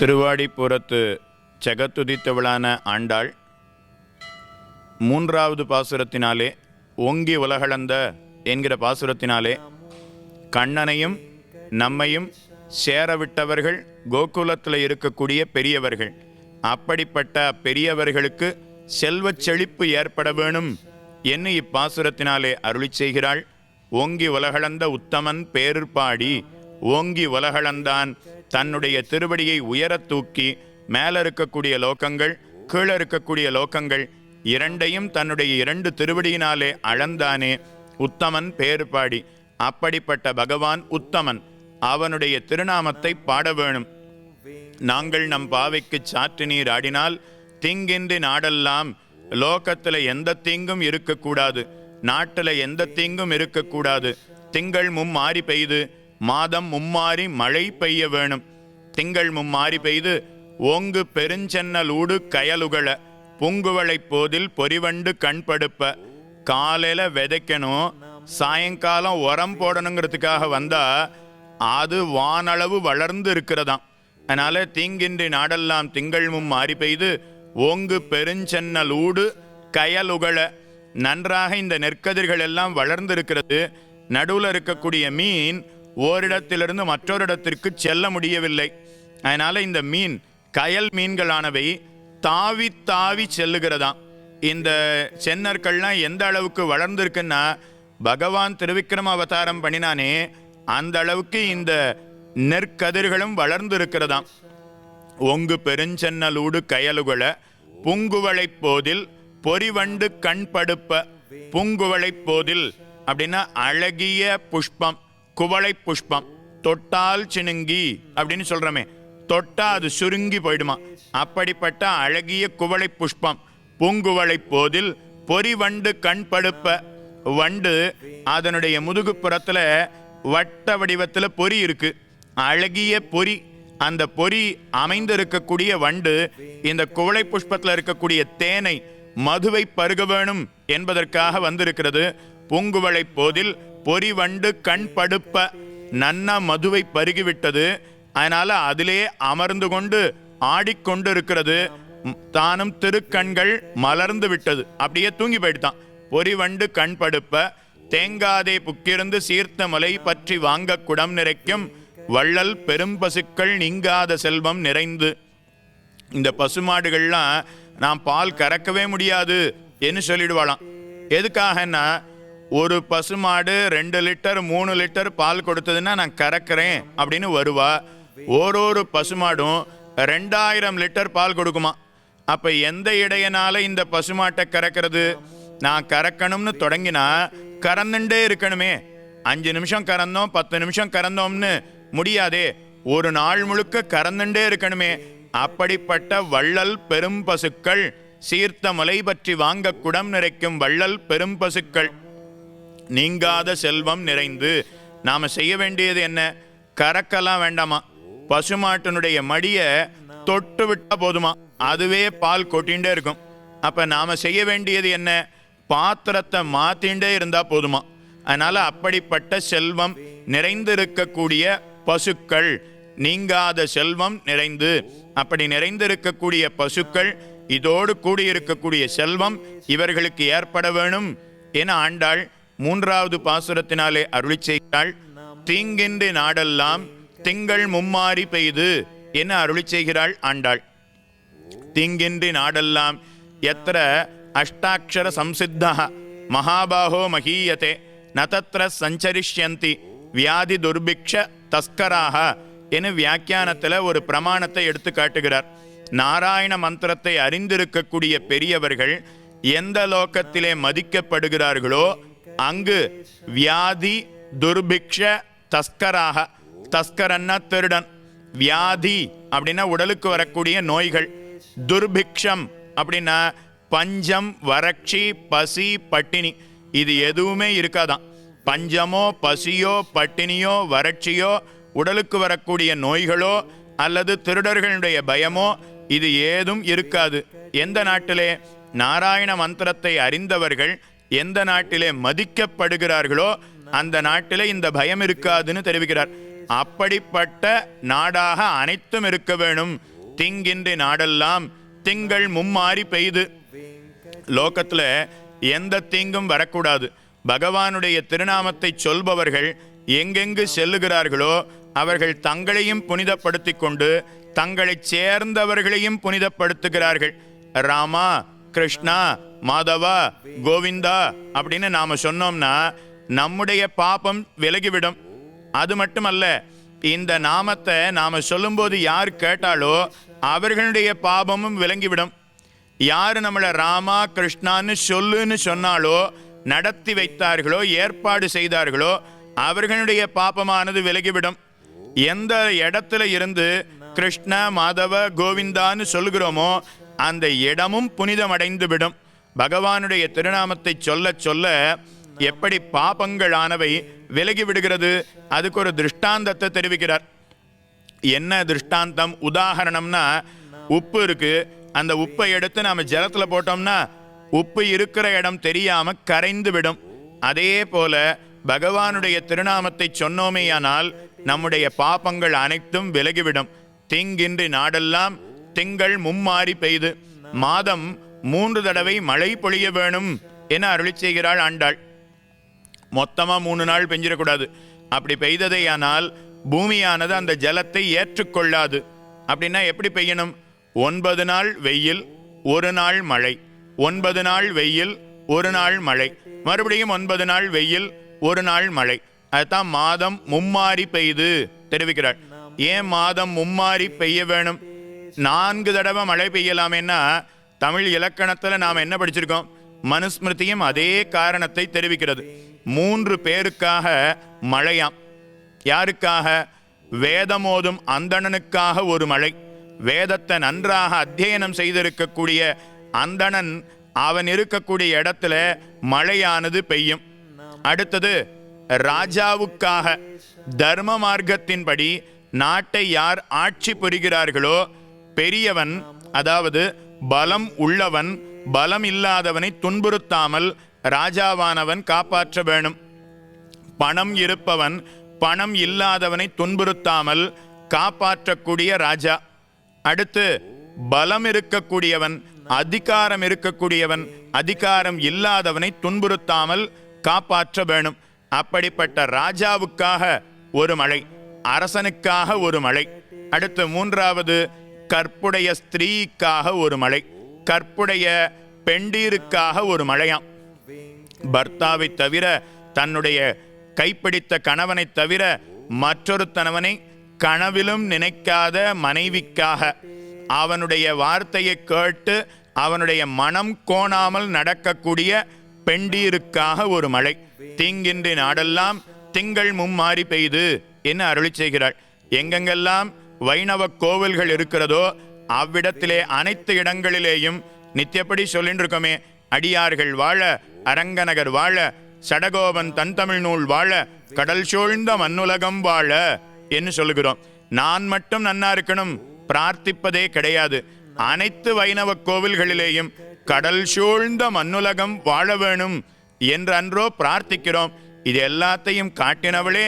திருவாடிப்புறத்து ஜெகத்துதித்தவளான ஆண்டாள் மூன்றாவது பாசுரத்தினாலே ஓங்கி உலகளந்த என்கிற பாசுரத்தினாலே கண்ணனையும் நம்மையும் சேரவிட்டவர்கள் கோகுலத்தில் இருக்கக்கூடிய பெரியவர்கள். அப்படிப்பட்ட பெரியவர்களுக்கு செல்வச் செழிப்பு ஏற்பட வேணும் என்று இப்பாசுரத்தினாலே அருளி செய்கிறாள். ஓங்கி உலகளந்த உத்தமன் பேருப்பாடி ஓங்கி உலகளந்தான் தன்னுடைய திருவடியை உயரத் தூக்கி மேலே இருக்கக்கூடிய லோகங்கள் கீழே இருக்கக்கூடிய லோகங்கள் இரண்டையும் தன்னுடைய இரண்டு திருவடியினாலே அளந்தானே உத்தமன் பேருப்பாடி அப்படிப்பட்ட பகவான் உத்தமன். அவனுடைய திருநாமத்தை பாட வேணும். நாங்கள் நம் பாவைக்கு சாற்று நீர் ஆடினால் தீங்கின்றி நாடெல்லாம் லோகத்தில் எந்த தீங்கும் இருக்கக்கூடாது. நாட்டில் எந்த தீங்கும் இருக்கக்கூடாது. திங்கள் மும்மாறி பெய்து மாதம் மும்மாறி மழை பெய்ய வேணும். திங்கள் மும்மாறி பெய்து ஓங்கு பெருஞ்சென்னலூடு கயலுகள பூங்குவளைப் போதில் பொறிவண்டு கண்படுப்ப காலையில் விதைக்கணும். சாயங்காலம் உரம் போடணுங்கிறதுக்காக வந்தால் அது வானளவு வளர்ந்து இருக்கிறதாம். அதனால் தீங்கின்றி நாடெல்லாம் திங்கள் மும்மாறி பெய்து ஓங்கு பெருஞ்சென்னலூடு கயலுகள நன்றாக இந்த நெற்கதிர்கள் எல்லாம் வளர்ந்து இருக்கிறது நடுவில் இருக்கக்கூடிய மீன் ஓரிடத்திலிருந்து மற்றொரு இடத்திற்கு செல்ல முடியவில்லை. அதனால் இந்த மீன் கயல் மீன்களானவை தாவி தாவி செல்லுகிறதாம். இந்த சென்னற்கள்லாம் எந்த அளவுக்கு வளர்ந்துருக்குன்னா பகவான் திருவிக்ரம அவதாரம் பண்ணினானே அந்த அளவுக்கு இந்த நெற்கதிர்களும் வளர்ந்து இருக்கிறதாம் ஒங்கு பெருஞ்சென்னலூடு கயலுகள புங்குவளை போதில் பொறிவண்டு கண் படுப்ப புங்குவளைப் போதில் அப்படின்னா அழகிய புஷ்பம். குவளை புஷ்பம். தொட்டால் சினுங்கி அப்படின்னு சொல்கிறோமே தொட்டா அது சுருங்கி போயிடுமா. அப்படிப்பட்ட அழகிய குவளை புஷ்பம். பூங்குவளை போதில் பொறி வண்டு கண் படுப்ப. வண்டு அதனுடைய முதுகுப்புறத்தில் வட்ட வடிவத்தில் பொறி இருக்கு. அழகிய பொறி. அந்த பொறி அமைந்திருக்கக்கூடிய வண்டு இந்த குவளை புஷ்பத்தில் இருக்கக்கூடிய தேனை மதுவை பருக வேணும் என்பதற்காக வந்திருக்கிறது. பூங்குவளை போதில் பொறி வண்டு கண் படுப்ப நன்னா மதுவை பருகிவிட்டது. அதனால அதிலே அமர்ந்து கொண்டு ஆடிக்கொண்டு இருக்கிறது தானும் திருக்கண்கள் மலர்ந்து விட்டது. அப்படியே தூங்கி போயிட்டான். பொறி வண்டு கண் படுப்ப தேங்காதே புக்கிருந்து சீர்த்த மலை பற்றி வாங்க குடம் நிறைக்கும் வள்ளல் பெரும்பசுக்கள் நீங்காத செல்வம் நிறைந்து. இந்த பசுமாடுகள்லாம் நான் பால் கறக்கவே முடியாது என்று சொல்லிடுவாளாம். எதுக்காகன்னா ஒரு பசுமாடு ரெண்டு லிட்டர் மூணு லிட்டர் பால் கொடுத்ததுன்னா நான் கறக்கிறேன் அப்படின்னு வருவா. ஒரு ஒரு பசுமாடும் ரெண்டாயிரம் லிட்டர் பால் கொடுக்குமா? அப்போ எந்த இடையனால இந்த பசுமாட்டை கறக்கிறது? நான் கறக்கணும்னு தொடங்கினா கறந்துட்டே இருக்கணுமே. அஞ்சு நிமிஷம் கறந்தோம் பத்து நிமிஷம் கறந்தோம்னு முடியாதே. ஒரு நாள் முழுக்க கறந்துட்டே இருக்கணுமே. அப்படிப்பட்ட வள்ளல் பெரும் பசுக்கள் சீர்த்த மலை பற்றி வாங்க குடம் நிறைக்கும் வள்ளல் பெரும் பசுக்கள். நீங்காத செல்வம் நிறைந்து நாம செய்ய வேண்டியது என்ன? கறக்கலாம் வேண்டாமா? பசுமாட்டினுடைய மடியை தொட்டு விட்டால் போதுமா? அதுவே பால் கொட்டிண்டே இருக்கும். அப்போ நாம செய்ய வேண்டியது என்ன? பாத்திரத்தை மாற்றிண்டே இருந்தால் போதுமா? அதனால் அப்படிப்பட்ட செல்வம் நிறைந்திருக்கக்கூடிய பசுக்கள் நீங்காத செல்வம் நிறைந்து அப்படி நிறைந்திருக்கக்கூடிய பசுக்கள் இதோடு கூடியிருக்கக்கூடிய செல்வம் இவர்களுக்கு ஏற்பட வேணும் என ஆண்டாள் மூன்றாவது பாசுரத்தினாலே அருளி செய்கிறாள் தீங்கின்றி நாடெல்லாம் திங்கள் மும்மாறி பெய்து என அருளி செய்கிறாள் ஆண்டாள். திங்கின்றி நாடெல்லாம் எத்திர அஷ்டாட்சர சம்சித்தா மகாபாகோ மகீயதே நதத்திர சஞ்சரிஷ்யந்தி வியாதி துர்பிக்ஷ தஸ்கராக என வியாக்கியானத்தில் ஒரு பிரமாணத்தை எடுத்து காட்டுகிறார். நாராயண மந்திரத்தை அறிந்திருக்கக்கூடிய பெரியவர்கள் எந்த லோகத்திலே மதிக்கப்படுகிறார்களோ அங்கு வியாதி துர்பிக்ஷ தஸ்கராக. தஸ்கரன்னா திருடன். வியாதி அப்படின்னா உடலுக்கு வரக்கூடிய நோய்கள். துர்பிக்ஷம் அப்படின்னா பஞ்சம் வறட்சி பசி பட்டினி. இது எதுவுமே இருக்காதாம். பஞ்சமோ பசியோ பட்டினியோ வறட்சியோ உடலுக்கு வரக்கூடிய நோய்களோ அல்லது திருடர்களுடைய பயமோ இது ஏதும் இருக்காது. எந்த நாட்டிலே நாராயண மந்திரத்தை அறிந்தவர்கள் எந்த நாட்டிலே மதிக்கப்படுகிறார்களோ அந்த நாட்டிலே இந்த பயம் இருக்காதுன்னு தெரிவிக்கிறார். அப்படிப்பட்ட நாடாக அனைத்தும் இருக்க வேணும். திங்கின்றி நாடெல்லாம் திங்கள் மும்மாறி பெய்து. லோகத்தில் எந்த தீங்கும் வரக்கூடாது. பகவானுடைய திருநாமத்தை சொல்பவர்கள் எங்கெங்கு செல்லுகிறார்களோ அவர்கள் தங்களையும் புனிதப்படுத்திக் கொண்டு தங்களைச் சேர்ந்தவர்களையும் புனிதப்படுத்துகிறார்கள். ராமா கிருஷ்ணா மாதவா கோவிந்தா அப்படின்னு நாம சொன்னோம்னா நம்முடைய பாபம் விலகிவிடும். அது மட்டுமல்ல இந்த நாமத்தை நாம சொல்லும்போது யார் கேட்டாலோ அவர்களுடைய பாபமும் விளங்கிவிடும். யார் நம்மளை ராமா கிருஷ்ணான்னு சொல்லுன்னு சொன்னாலோ நடத்தி வைத்தார்களோ ஏற்பாடு செய்தார்களோ அவர்களுடைய பாபமானது விலகிவிடும். எந்த இடத்துல இருந்து கிருஷ்ண மாதவ கோவிந்தான்னு சொல்கிறோமோ அந்த இடமும் புனிதமடைந்துவிடும். பகவானுடைய திருநாமத்தை சொல்ல சொல்ல எப்படி பாபங்களானவை விலகி விடுகிறது அதுக்கு ஒரு திருஷ்டாந்தத்தை தெரிவிக்கிறார். என்ன திருஷ்டாந்தம்? உதாகரணம்னா உப்பு இருக்கு. அந்த உப்பை எடுத்து நாம் ஜலத்தில் போட்டோம்னா உப்பு இருக்கிற இடம் தெரியாம கரைந்து விடும் அதே போல பகவானுடைய திருநாமத்தை சொன்னோமேயானால் நம்முடைய பாபங்கள் அனைத்தும் விலகிவிடும். திங்கின்றி நாடெல்லாம் திங்கள் மும்மாறி பெய்து. மாதம் மூன்று தடவை மழை பொழிய வேணும் என அருளி செய்கிறாள் ஆண்டாள். மொத்தமா மூணு நாள் பெஞ்சிடக்கூடாது. அப்படி பெய்ததேயானால் பூமியானது அந்த ஜலத்தை ஏற்றுக்கொள்ளாது. அப்படின்னா எப்படி பெய்யணும்? ஒன்பது நாள் வெயில் ஒரு நாள் மழை. ஒன்பது நாள் வெயில் ஒரு நாள் மழை. மறுபடியும் ஒன்பது நாள் வெயில் ஒரு நாள் மழை. அதுதான் மாதம் மும்மாறி பெய்து தெரிவிக்கிறாள். ஏன் மாதம் மும்மாறி பெய்ய வேணும்? நான்கு தடவை மழை பெய்யலாமேன்னா தமிழ் இலக்கணத்தில் நாம் என்ன படிச்சிருக்கோம்? மனுஸ்மிருதியும் அதே காரணத்தை தெரிவிக்கிறது. மூன்று பேருக்காக மழையாம். யாருக்காக? வேதமோதும் அந்தணனுக்காக ஒரு மழை. வேதத்தை நன்றாக அத்தியனம் செய்திருக்கக்கூடிய அந்தணன் அவன் இருக்கக்கூடிய இடத்துல மழையானது பெய்யும். அடுத்தது ராஜாவுக்காக தர்ம மார்க்கத்தின்படி நாட்டை யார் ஆட்சி புரிகிறார்களோ பெரியவன் அதாவது பலம் உள்ளவன் பலம் இல்லாதவனை துன்புறுத்தாமல் ராஜாவானவன் காப்பாற்ற வேணும் பணம் இருப்பவன் பணம் இல்லாதவனை துன்புறுத்தாமல் காப்பாற்றக்கூடிய ராஜா. அடுத்து பலம் இருக்கக்கூடியவன் அதிகாரம் இருக்கக்கூடியவன் அதிகாரம் இல்லாதவனை துன்புறுத்தாமல் காப்பாற்ற வேணும் அப்படிப்பட்ட ராஜாவுக்காக ஒரு மழை அரசனுக்காக ஒரு மழை அடுத்து மூன்றாவது கற்புடைய ஸ்திரீக்காக ஒரு மழை கற்புடைய பெண்டீருக்காக ஒரு மழையாம் பர்த்தாவை தவிர தன்னுடைய கைப்பிடித்த கணவனை தவிர மற்றொரு தனவனை கனவிலும் நினைக்காத மனைவிக்காக. அவனுடைய வார்த்தையை கேட்டு அவனுடைய மனம் கோணாமல் நடக்கக்கூடிய பெண்டீருக்காக ஒரு மழை தீங்கின்றி நாடெல்லாம் திங்கள் மும்மாறி பெய்து என்று அருளி செய்கிறாள்? எங்கெங்கெல்லாம் வைணவ கோவில்கள் இருக்கிறதோ அவ்விடத்திலே அனைத்து இடங்களிலேயும் நித்தியப்படி சொல்லின்றிருக்கோமே. அடியார்கள் வாழ அரங்கநகர் வாழ சடகோபன் தன் தமிழ் நூல் வாழ கடல் சூழ்ந்த மண்ணுலகம் வாழ என்று சொல்லுகிறோம். நான் மட்டும் நன்னா இருக்கணும் பிரார்த்திப்பதே கிடையாது. அனைத்து வைணவ கோவில்களிலேயும் கடல் சூழ்ந்த மண்ணுலகம் வாழ வேணும் என்று அன்றோ பிரார்த்திக்கிறோம். இது எல்லாத்தையும் காட்டினவளே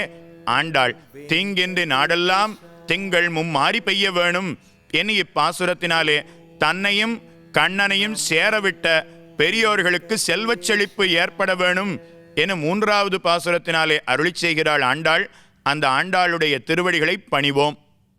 ஆண்டாள். தீங்கின்றி நாடெல்லாம் திங்கள் மும்மாறி பெய்ய வேணும் என இப்பாசுரத்தினாலே தன்னையும் கண்ணனையும் சேரவிட்ட பெரியோர்களுக்கு செல்வச் செழிப்பு ஏற்பட வேணும் என மூன்றாவது பாசுரத்தினாலே அருளிச் செய்கிறாள் ஆண்டாள். அந்த ஆண்டாளுடைய திருவடிகளை பணிவோம்.